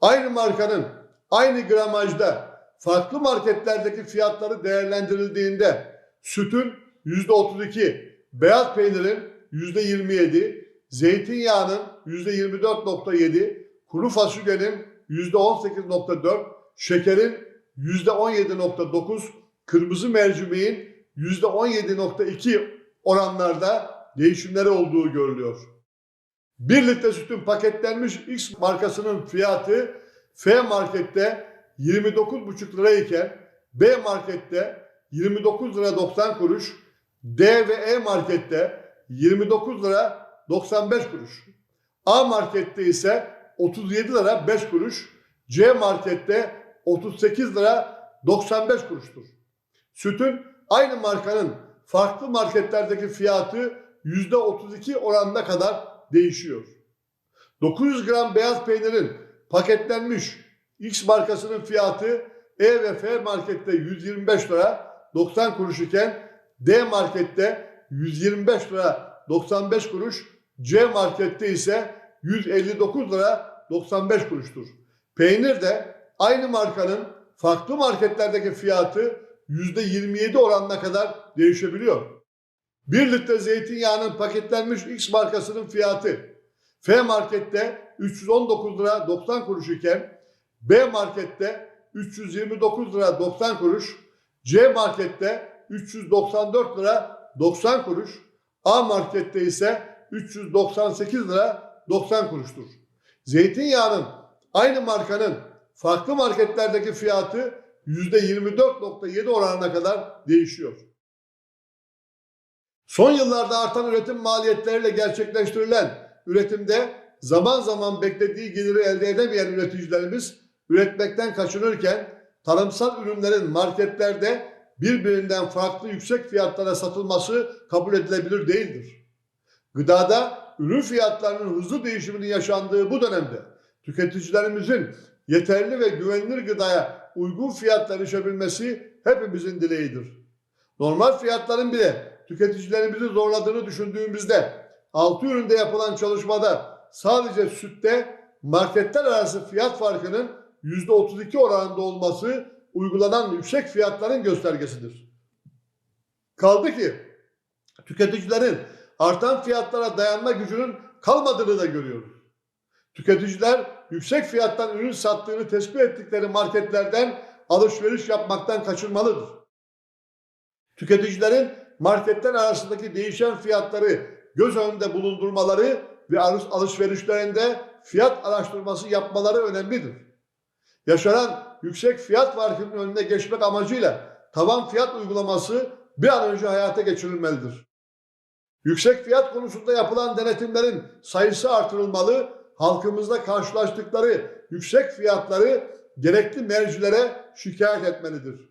aynı markanın aynı gramajda farklı marketlerdeki fiyatları değerlendirildiğinde sütün %32, beyaz peynirin %27, zeytinyağının %24.7, kuru fasulyenin %18.4, şekerin %17.9, kırmızı mercimeğin %17.2 oranlarda değişimleri olduğu görülüyor. 1 litre sütün paketlenmiş X markasının fiyatı F markette 29,5 lira iken B markette 29 lira 90 kuruş, D ve E markette 29 lira 95 kuruş. A markette ise 37 lira 5 kuruş, C markette 38 lira 95 kuruştur. Sütün aynı markanın farklı marketlerdeki fiyatı %32 oranına kadar değişiyor. 900 gram beyaz peynirin paketlenmiş X markasının fiyatı E ve F markette 125 lira 90 kuruş iken D markette 125 lira 95 kuruş, C markette ise 159 lira 95 kuruştur. Peynir de aynı markanın farklı marketlerdeki fiyatı %27 oranına kadar değişebiliyor. 1 litre zeytinyağının paketlenmiş X markasının fiyatı F markette 319 lira 90 kuruş iken B markette 329 lira 90 kuruş, C markette 394 lira 90 kuruş, A markette ise 398 lira 90 kuruştur. Zeytinyağının aynı markanın farklı marketlerdeki fiyatı %24.7 oranına kadar değişiyor. Son yıllarda artan üretim maliyetleriyle gerçekleştirilen üretimde zaman zaman beklediği geliri elde edemeyen üreticilerimiz üretmekten kaçınırken tarımsal ürünlerin marketlerde birbirinden farklı yüksek fiyatlara satılması kabul edilebilir değildir. Gıdada ürün fiyatlarının hızlı değişiminin yaşandığı bu dönemde tüketicilerimizin yeterli ve güvenilir gıdaya uygun fiyatla erişebilmesi hepimizin dileğidir. Normal fiyatların bile tüketicilerimizi zorladığını düşündüğümüzde 6 üründe yapılan çalışmada sadece sütte marketler arası fiyat farkının %32 oranında olması uygulanan yüksek fiyatların göstergesidir. Kaldı ki tüketicilerin artan fiyatlara dayanma gücünün kalmadığını da görüyoruz. Tüketiciler yüksek fiyattan ürün sattığını tespit ettikleri marketlerden alışveriş yapmaktan kaçınmalıdır. Tüketicilerin marketler arasındaki değişen fiyatları göz önünde bulundurmaları ve alışverişlerinde fiyat araştırması yapmaları önemlidir. Yaşanan yüksek fiyat farkının önüne geçmek amacıyla tavan fiyat uygulaması bir an önce hayata geçirilmelidir. Yüksek fiyat konusunda yapılan denetimlerin sayısı artırılmalı, halkımızda karşılaştıkları yüksek fiyatları gerekli mercilere şikayet etmelidir.